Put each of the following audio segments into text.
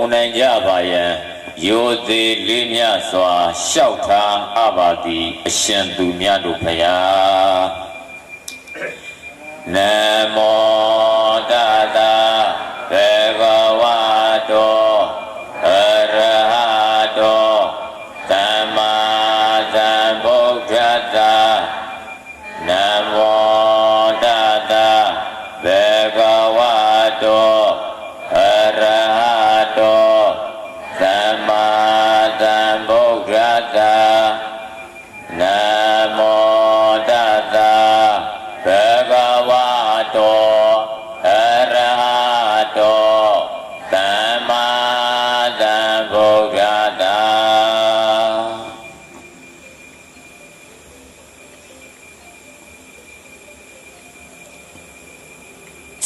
မူနိုင်ကြပါယံယောသေးလေးမြတ်စွာလျှောက်ထားအပ်ပါသည်အရှင်သူမြတ်တို့ဖရာနမော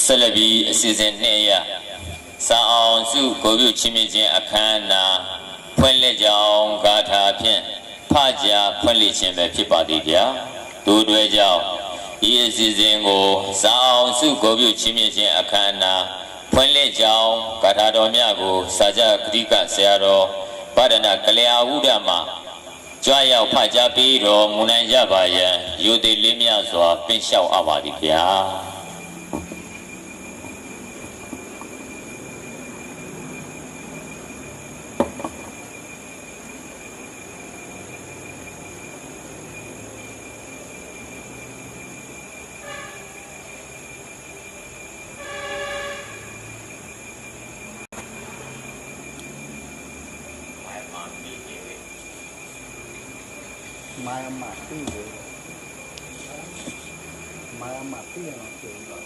ဆက်လက်ပြီးအစီအစဉ်နှစ်အရစာအောင်စုကိုပြုချင်းမြင့်ခြင်းအခမ်းအနားဖွင့်လှစ်ကြောင်းဂါထာဖြင့်ဖကြားဖွင့်လှစ်ခြင်းပဲဖြစ်ပါသည်ဗျာတို့တွေကြောင့်ဒီအစီအစဉ်ကိုစာအောင်စုကိုပြုချင်းမြင့်ခြင်းအခမ်းအနားဖွင့်လှစ်ကြောင်းဂါထာတော်မြတ်ကိုစာကြဂတိကဆရာတော်ဗဒနာကလျာဝုဒ္ဓမှာကြွားရောက်ဖကြားပြီးတော်မူနိုင်ကြပါယံယုတိလေးမြတ်စွာပင့်လျှောက်အပ်ပါသည်ဗျာ မာယာမာတိလေမာယာမာတိရအောင်ပြောတာ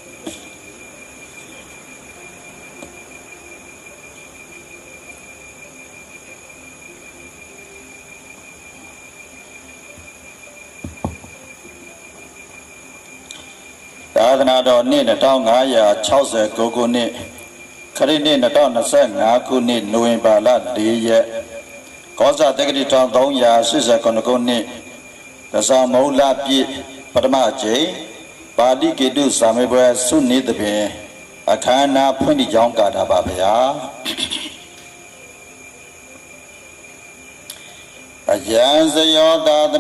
သာသနာတော်နှစ်2569ခုနှစ်ခရစ်နှစ်2025ခုနှစ်နိုဝင်ဘာလ4ရက် ကောဇာတက္ကတိ1389ခုနှစ်ကစားမုံလပြည့်ပထမကျိန်ပါဠိကေတုစာမေပွဲစုနေသဖြင့်အခမ်းအနားဖွင့်ပြကြောင်းကာတာပါဗျာအယံဇယောသာသနာ